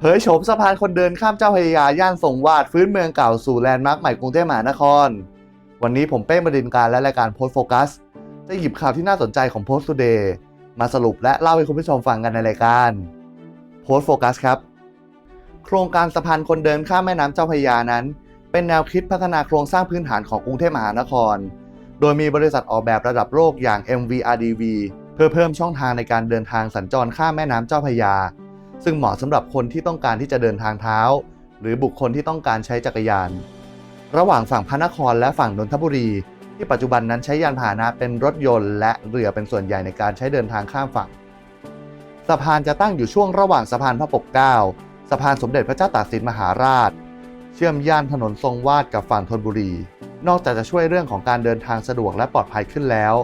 เผยโฉมสะพานคนเดินข้ามเจ้าพระยาย่านทรงวาดฟื้นเมืองเก่าสู่แลนด์มาร์คใหม่กรุงเทพมหานคร วันนี้ผมเป้งบดินการและรายการโพสต์โฟกัสจะหยิบข่าวที่น่าสนใจของโพสต์ Today มาสรุปและเล่าให้คุณผู้ชมฟังกันในรายการโพสต์โฟกัสครับ โครงการสะพานคนเดินข้ามแม่น้ำเจ้าพระยานั้น เป็นแนวคิดพัฒนาโครงสร้างพื้นฐานของกรุงเทพมหานคร โดยมีบริษัทออกแบบระดับโลกอย่าง MVRDV เพื่อเพิ่มช่องทางในการเดินทางสัญจรข้ามแม่น้ำเจ้าพระยา ซึ่งเหมาะสำหรับคนที่ต้องการที่จะเดินทางเท้า หรือบุคคลที่ต้องการใช้จักรยาน ระหว่างฝั่งพระนครและฝั่งนนทบุรี ที่ปัจจุบันนั้นใช้ยานพาหนะเป็นรถยนต์ และเรือเป็นส่วนใหญ่ในการใช้เดินทางข้ามฝั่ง สะพานจะตั้งอยู่ช่วงระหว่างสะพานพระปกเกล้าสะพานสมเด็จพระเจ้าตากสินมหาราช เชื่อมย่านถนนทรงวาดกับฝั่งธนบุรี นอกจากจะช่วยเรื่องของการเดินทางสะดวกและปลอดภัยขึ้นแล้ว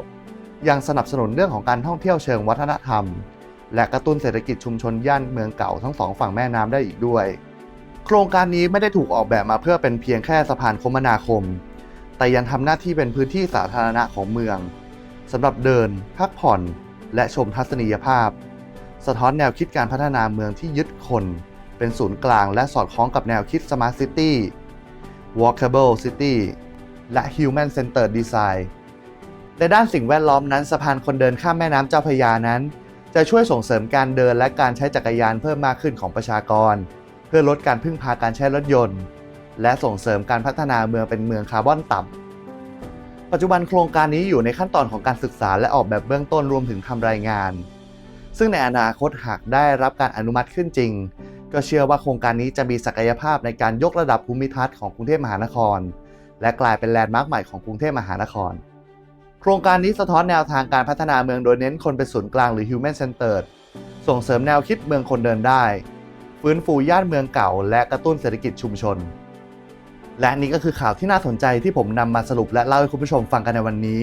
ยังสนับสนุนเรื่องของการท่องเที่ยวเชิงวัฒนธรรม และกระตุ้นเศรษฐกิจชุมชนย่านเมืองเก่าทั้งสองฝั่งแม่น้ำได้อีกด้วย โครงการนี้ไม่ได้ถูกออกแบบมาเพื่อเป็นเพียงแค่สะพานคมนาคม แต่ยังทำหน้าที่เป็นพื้นที่สาธารณะของเมืองสำหรับเดิน พักผ่อน และชมทัศนียภาพ สะท้อนแนวคิดการพัฒนาเมืองที่ยึดคน เป็นศูนย์กลางและสอดคล้องกับแนวคิด Smart City Walkable City และ Human Centered Design ในด้านสิ่งแวดล้อมนั้นสะพานคนเดินข้ามแม่น้ำเจ้าพระยานั้น จะช่วยส่งเสริมการเดินและการใช้จักรยานเพิ่มมากขึ้นของประชากร เพื่อลดการพึ่งพาการใช้รถยนต์ และส่งเสริมการพัฒนาเมืองเป็นเมืองคาร์บอนต่ำปัจจุบันโครงการนี้อยู่ในขั้นตอนของการศึกษาและออกแบบเบื้องต้นรวมถึงทำรายงาน ซึ่งในอนาคตหากได้รับการอนุมัติขึ้นจริง ก็เชื่อว่าโครงการนี้จะมีศักยภาพในการยกระดับภูมิทัศน์ของกรุงเทพมหานคร และกลายเป็นแลนด์มาร์คใหม่ของกรุงเทพมหานคร โครงการนี้สะท้อนแนวทางการพัฒนาเมืองโดยเน้นคนเป็นศูนย์กลางหรือ human centered ส่งเสริมแนวคิดเมืองคนเดินได้ ฟื้นฟูย่านเมืองเก่า และกระตุ้นเศรษฐกิจชุมชน และนี่ก็คือข่าวที่น่าสนใจที่ผมนำมาสรุปและเล่าให้คุณผู้ชมฟังกันในวันนี้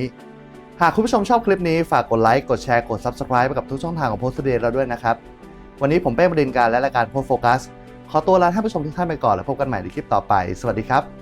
หากคุณผู้ชมชอบคลิปนี้ฝากกดไลค์กดแชร์กด Subscribe ไปกับทุกช่องทางของโพสต์เดย์เราด้วยนะครับ วันนี้ผมเป้บดินการและรายการโพสต์โฟกัสขอตัวลาท่านผู้ชมทุกท่านไปก่อนแล้วพบกันใหม่ในคลิปต่อไป สวัสดีครับ